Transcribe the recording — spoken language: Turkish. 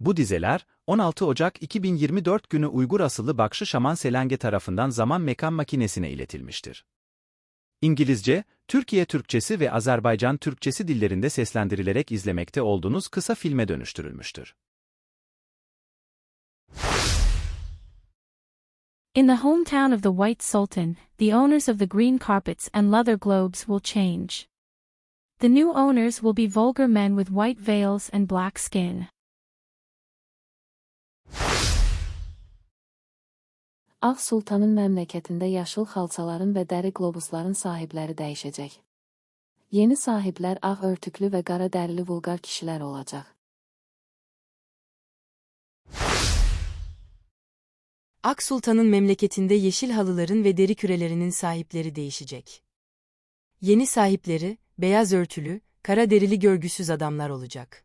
Bu dizeler, 16 Ocak 2024 günü Uygur asıllı Bakşı Şaman Selenge tarafından zaman mekan makinesine iletilmiştir. İngilizce, Türkiye Türkçesi ve Azerbaycan Türkçesi dillerinde seslendirilerek izlemekte olduğunuz kısa filme dönüştürülmüştür. In the hometown of the White Sultan, the owners of the green carpets and leather globes will change. The new owners will be vulgar men with white veils and black skin. Ağ Sultanın məmləkətində yaşıl xalçaların və dəri qlobusların sahibləri dəyişəcək. Yeni sahiblər ağ örtüklü və qara dərili vulqar kişilər olacaq. Ak Sultan'ın memleketinde yeşil halıların ve deri kürelerinin sahipleri değişecek. Yeni sahipleri, beyaz örtülü, kara derili görgüsüz adamlar olacak.